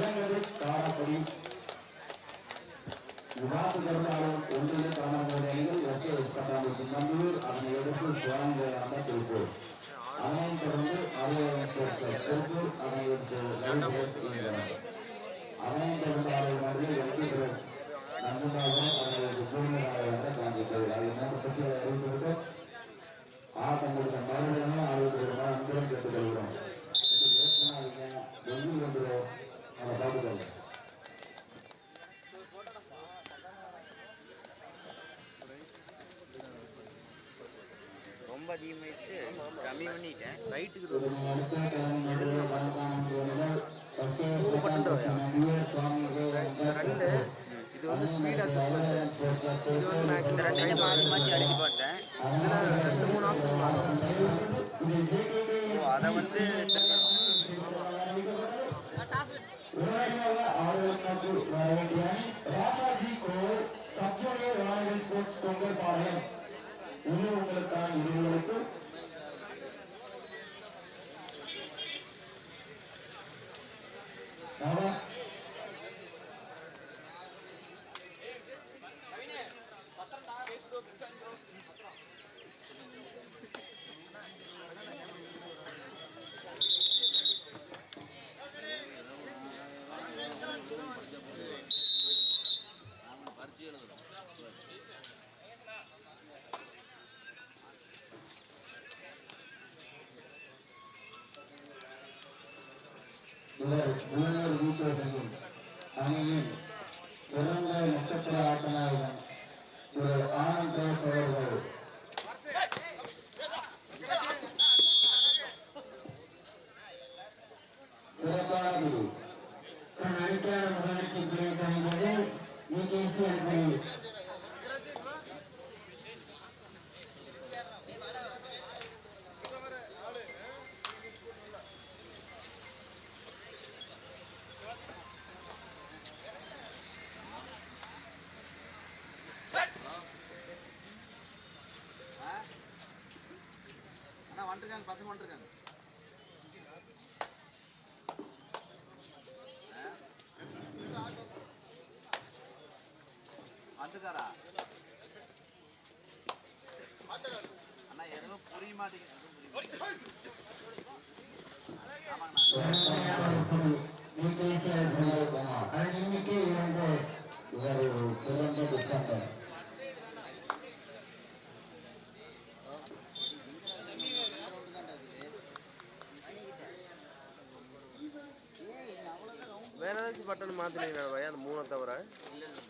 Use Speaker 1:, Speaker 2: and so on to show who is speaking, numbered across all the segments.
Speaker 1: இளைஞர் காரப்படி விவாத கருணாளர் ஒன்றிய காணப்படுகையில் எஸ்ஏஎஸ் கட்டாளி நம்பியூர் அதனை எடுத்து சுவாமியான திருப்பூர் அதனைத் தொடர்ந்து அலுவலகம் சேர்த்த திருப்பூர் அதனை எடுத்து அதனைத் தொடர்ந்து அலுவலகம் எல்பி நந்தனாகவும் அதனை எடுத்து பூமியாக காண்பிக்கிறது அதை பற்றி அறிவித்துவிட்டு ஆட்டம் கொடுத்த மறுபடியும் அன்புடன் வெயில்
Speaker 2: ரொம்ப அதிகமாயிடுச்சு. கம்மி பண்ணிட்டேன். ரைட்டுக்கு ரெண்டு இது வந்து ஸ்பீட் அட்ஜஸ்ட்மெண்ட் இது வந்து மேக்ஸ் இந்த ரெண்டு மாற்றி மாற்றி அடிச்சு பார்த்தேன். இதில் ரெண்டு மூணு ஆப்ஷன் மாறும் ஓ அதை வந்து
Speaker 1: உங்களுக்கான இருவருக்கு ஆமா இவர் முன்னேறு வீட்டுவசையும் அணியின் சிறந்த நட்சத்திர ஆட்டநாயகன் இவர் ஆனந்த்
Speaker 2: சோழர்கள் வந்துக்காரா அண்ணா எதுவும் புரிய மாட்டேங்குது
Speaker 3: வேற ஏதாச்சும் பட்டன் மாத்தினீங்களா அந்த மூணை தவிர?
Speaker 2: மெனோட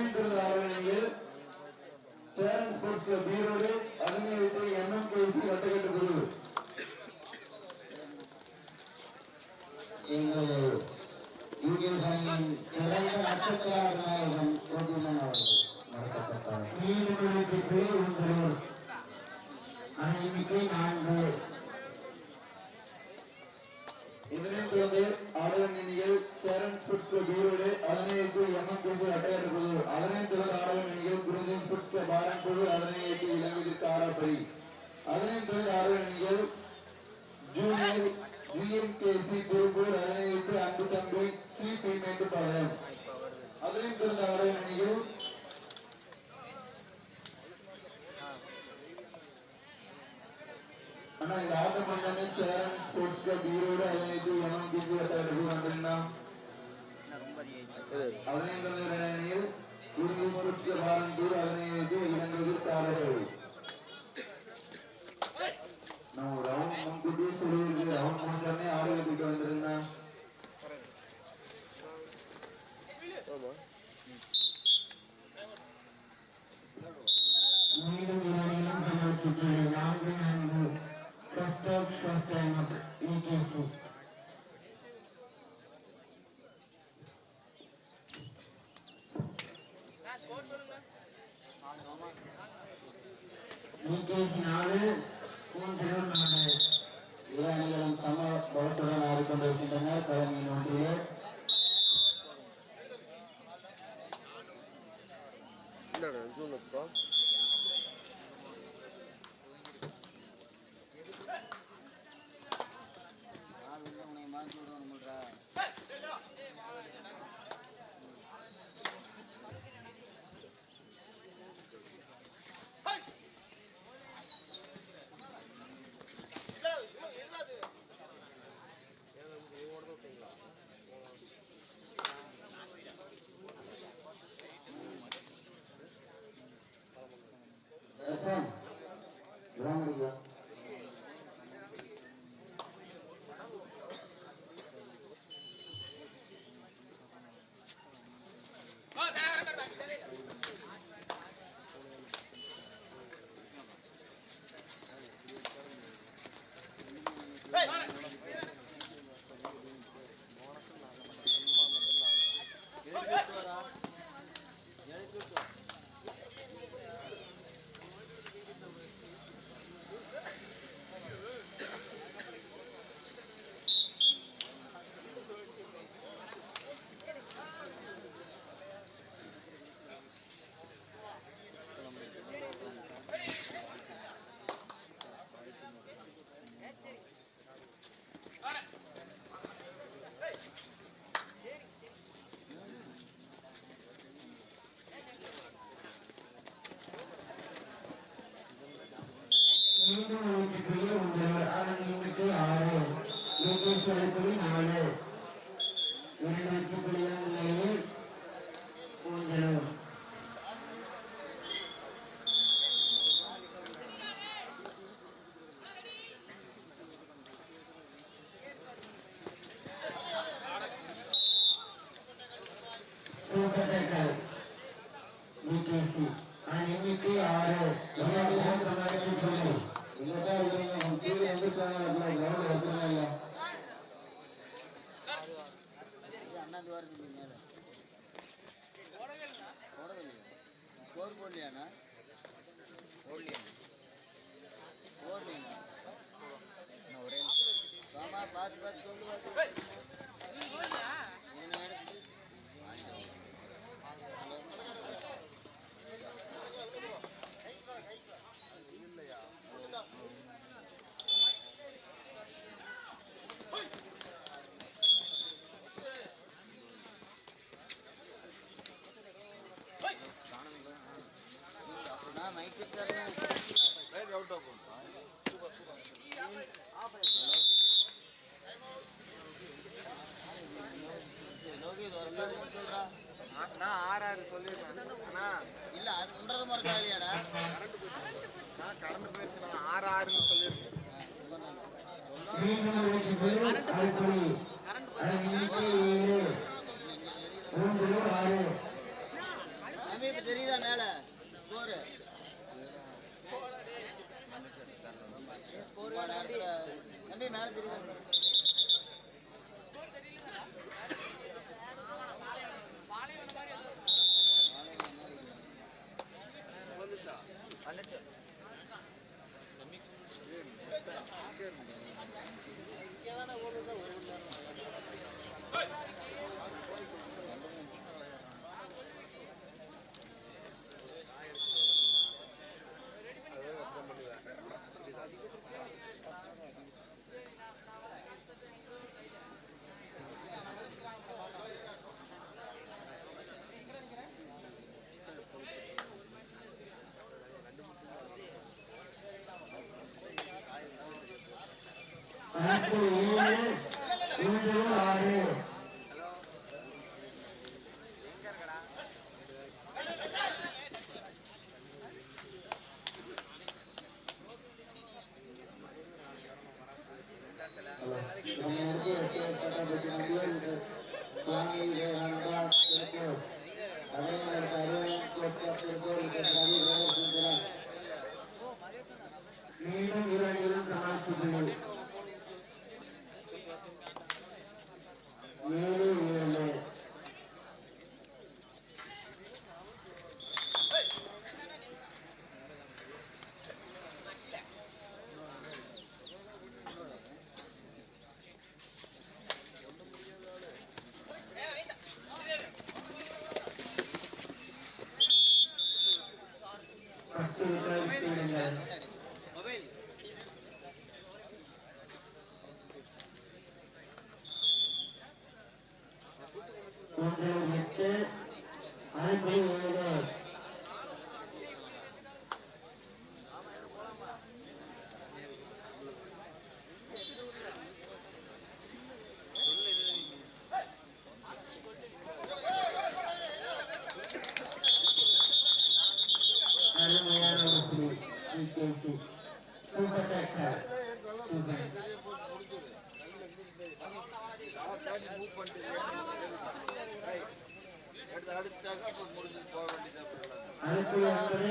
Speaker 1: சுரேந்திரன் ஆவரணியில் சேரன் ஸ்போர்ட்ஸ் கிளப் ஈரோடு அதனை
Speaker 4: நான்கு. எண்ணிகள் சேரன் ஸ்போர்ட்ஸ் கிளப் ஈரோடு அதனையேற்று எம்என் குழு அட்டையார் குழு அதனை தொடர் ஆடவன் எண்ணிகள் குருந்தை ஸ்போர்ட்ஸ் கிளப் ஆரன் குழு அதனையேற்று இலங்கைக்கு ஆராப்படி அதனை தொடர் ஆடவன் எண்ணிகள் ஜூனியர் ஜிஎம்கேசி திருப்பூர் அதனை அதனையேற்று அன்பு தம்பி ஸ்ரீ பேமெண்ட் பாளையம் அதனை தொடர் ஆடவன் எண்ணிகள் అన్న ఈ రాత్రి మొన్ననే చరణ్ స్పోర్ట్స్ క్లబ్ ఈరోడు అదైతే యమన్ గిరి రఘు అంటున్నా ಹದಿನೈದು ನೂರ ಏಳು ಇವರು ಸ್ಪೋರ್ಟ್ಸ್ಗೆ ಬಾರಂಟೂರು ಹದಿನೈದು ಇನ್ನೊಂದು ತಾರಗಳು ನಾವು ರೌಂಡ್ ಮುಂಕುಟಿ ಸುಳಿವಿಗೆ ರೌಂಡ್ ಮುಂದನ್ನೇ ಆಡೋದಕ್ಕೆ
Speaker 2: ಬಂದ್ರನ್ನ
Speaker 4: மீண்டும் அழைக்கக்கூடிய உங்கள் ஆறு எண்ணிக்கை ஆறு இயற்கை அழைப்படி நாலு இரண்டு வெற்றி புள்ளிகள் நிலையில் கூந்தலூர் சூப்பர் பிகேசி எண்ணிக்கை ஆறு
Speaker 5: பார்த்து பார்த்து நான் மைக் செட் தரேன் ஆகும்
Speaker 2: நான் ஆறாறு சொல்லியிருக்கேன். அண்ணா
Speaker 5: இல்ல அது முன்றத மாதிரி இல்லையாடா?
Speaker 2: நான் கடந்து போயிடுச்சு நான் ஆறு ஆறுன்னு சொல்லியிருக்கேன்
Speaker 5: இப்ப தெரியுதா மேல? ஸ்கோர்? ஸ்கோர் தம்பி மேல தெரியுதா?
Speaker 3: Thank you. going to
Speaker 2: to protect her.
Speaker 3: To them. ಅನುಕೂಲ ಅಂದರೆ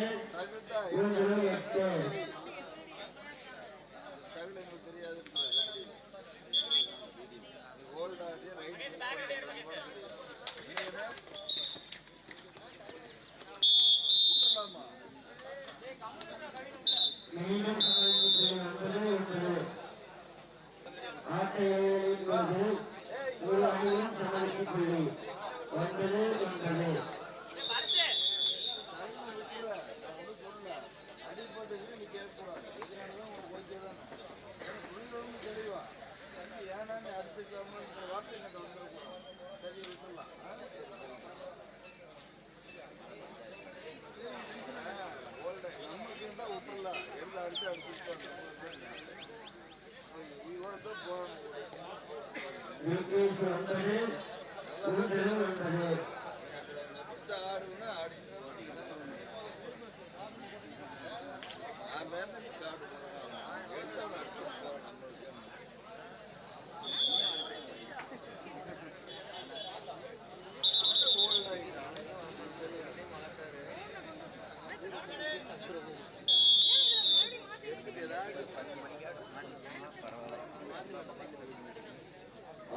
Speaker 3: ಇವುಗಳು
Speaker 5: உங்கள்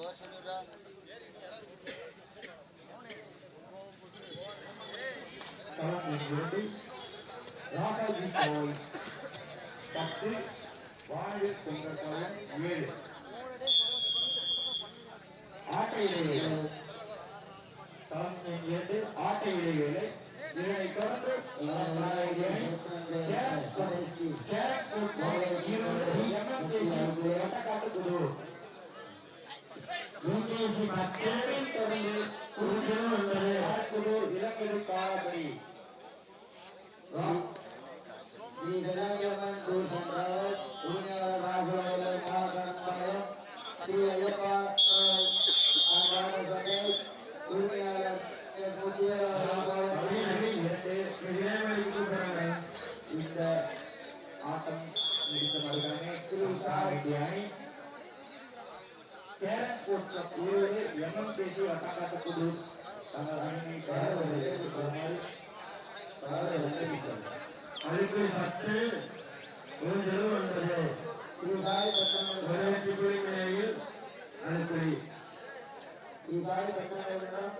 Speaker 5: போர் சொல்லிடுறா.
Speaker 4: ராகாஜி கோல் பத்து வாழை கொண்ட மதிப்பு பத்து மூன்று ஒன்பது
Speaker 6: ரூபாய்
Speaker 4: தொள்ளாயிரத்தி குழுமையில் அனுப்பி
Speaker 6: ரூபாய் தொள்ளாயிரம்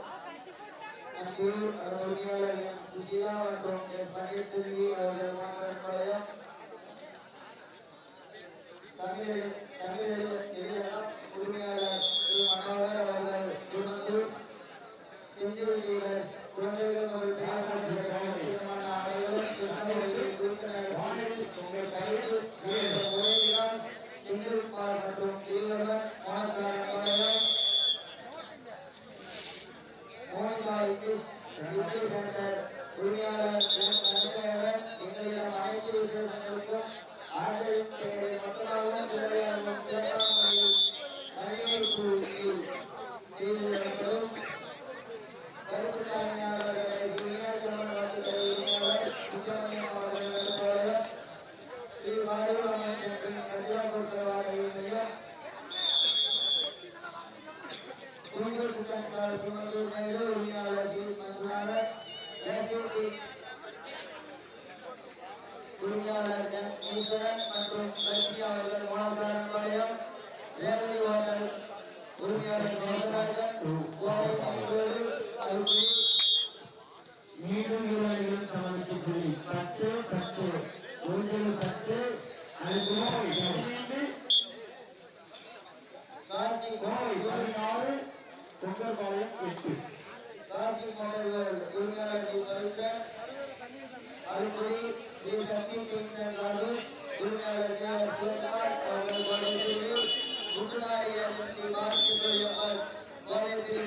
Speaker 6: சுஜிலா மற்றும் என் பகைத்துள்ளி அவர்கள் மாணவர்களுடைய தமிழ் தமிழ் உரிமையாளர் திரு மனோகர் அவர்கள் குழந்தை மாநில மண்டல உரிமையாளருக்கு தவிர்த்த அருள்புரி வி சக்தி கிருஷ்ணன் ராஜு உரிமையாளர் கே ஆர் சிவகுமார் அவர்கள் வருவதற்கு முற்றுநாயகர் ஸ்ரீ மாலக்கிருஷ்ணன் அம்மாள் மாநிலத்தில்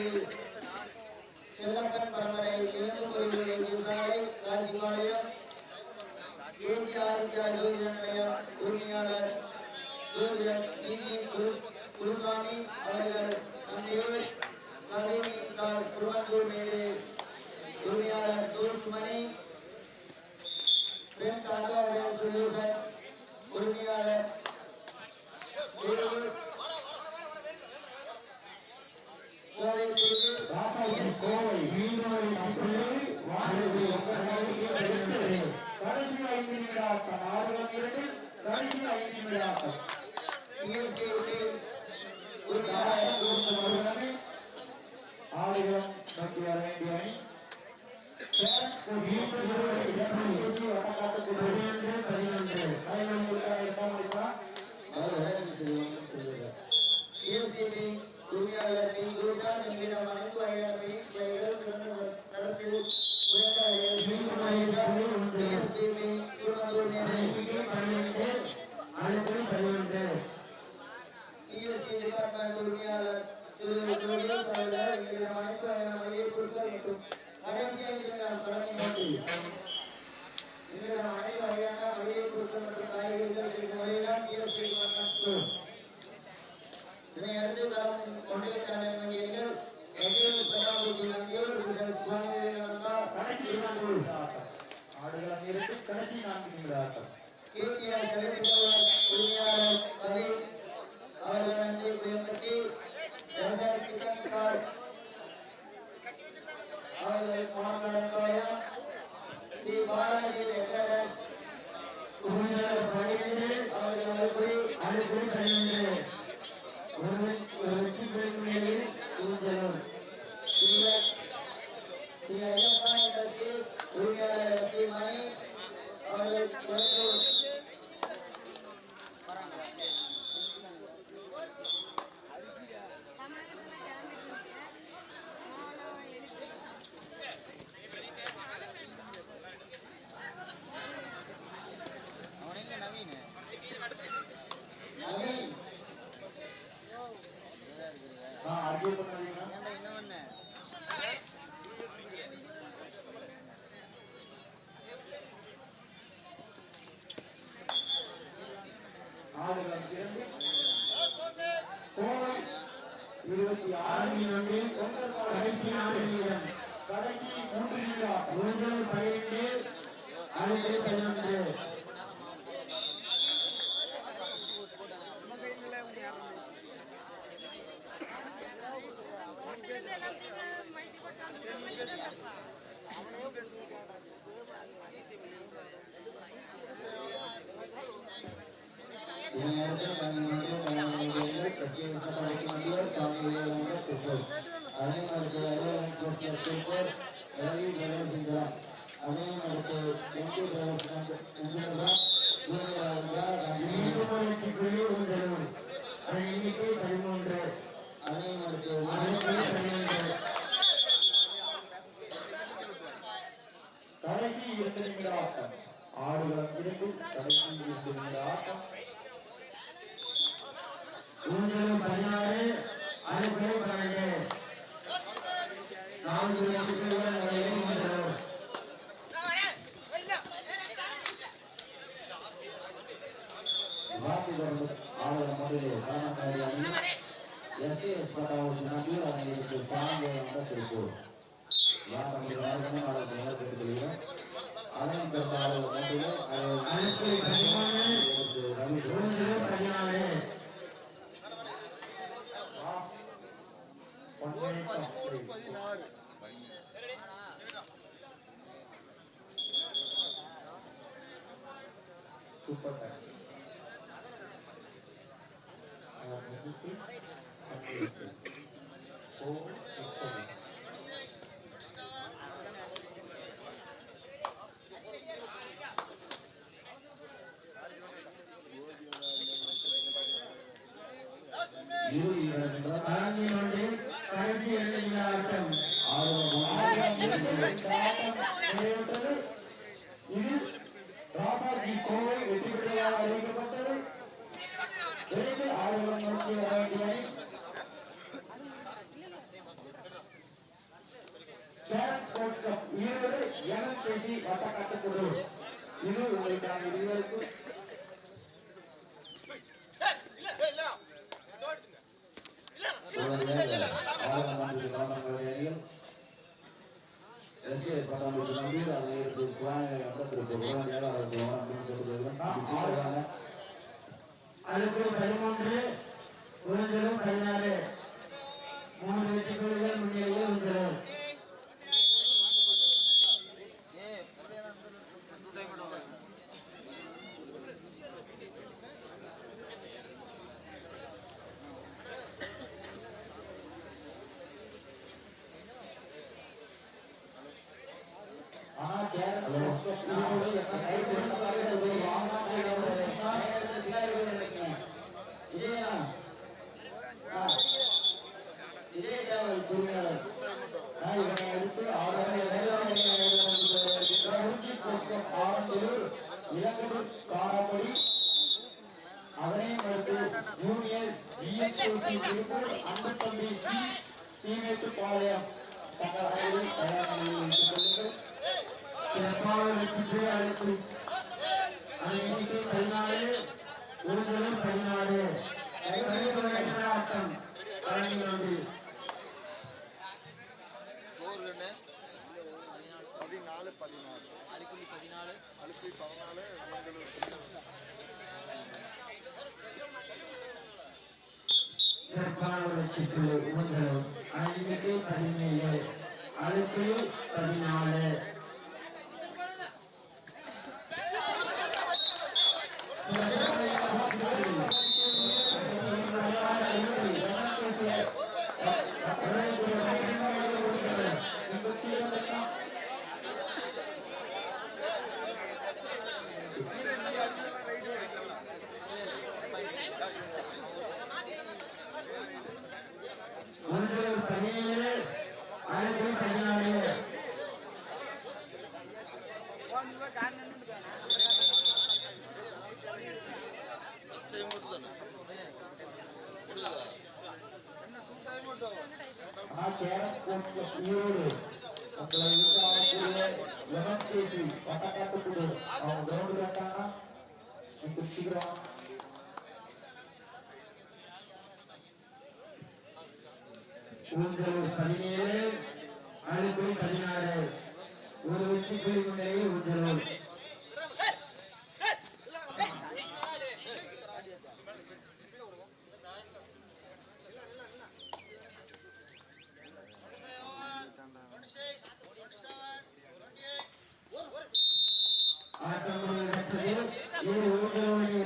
Speaker 6: और कुरबंधु मेरे दुनिया दुश्मनी
Speaker 4: फ्रेंड्स आदर एंड सॉल्यूशंस दुनिया கடைசி ஐந்து நிமிடம் ये இரண்டு கடைசி ஐந்து
Speaker 6: நிமிடம்
Speaker 4: ஒரு காலம் ஆடுகளம் நோக்கி வர வேண்டிய அணி
Speaker 1: இருபத்தி ஏழு துணியாளர் நீ குருடா என்கிற மனு அழகை सड़क नाम की निवास केवल यह सड़क aquí en la அனுமானத்தை நடத்திக்கொள்கிறேன் அதன் பிறந்த சூப்பர் இது ராமாஜி கோவை வெற்றி பெற்றதாக அறிவிக்கப்பட்டது விரைவில் ஆயுதம் நோக்கி வர வேண்டியவை ஈரோடு என பேசி வட்டக்காட்டுக்குழு இது உங்களுக்கான இதுவரைக்கு ஆயிரம் ஆண்டு இருக்கு பத்தாம் தேதி வந்து அதில் அதுக்கு மூன்று வெற்றி
Speaker 5: கொள்கைகள் முன்னேறிய हाँ
Speaker 4: खैर பத்து ஒன்று ஐந்து பதினேழு அறுபத்தி பதினாலு ಏಳು ಅಂದ್ರೆ ಈಗ ಲೆವೆನ್ ಕೆ ಜಿ ಪಟಾಕಟ್ಟು ಬಿಡು ಅವ್ನು ಗ್ರೌಂಡ್ ಕಾರಣ ಇದು ಶೀಘ್ರ ஊஞ்சல் பதினேழு அழுக்குள் பதினாறு ஒரு வெற்றி குழி முன்னே ஊஞ்சல் ஆட்டம் முடிவடைந்தது. இது ஊஞ்சலோடு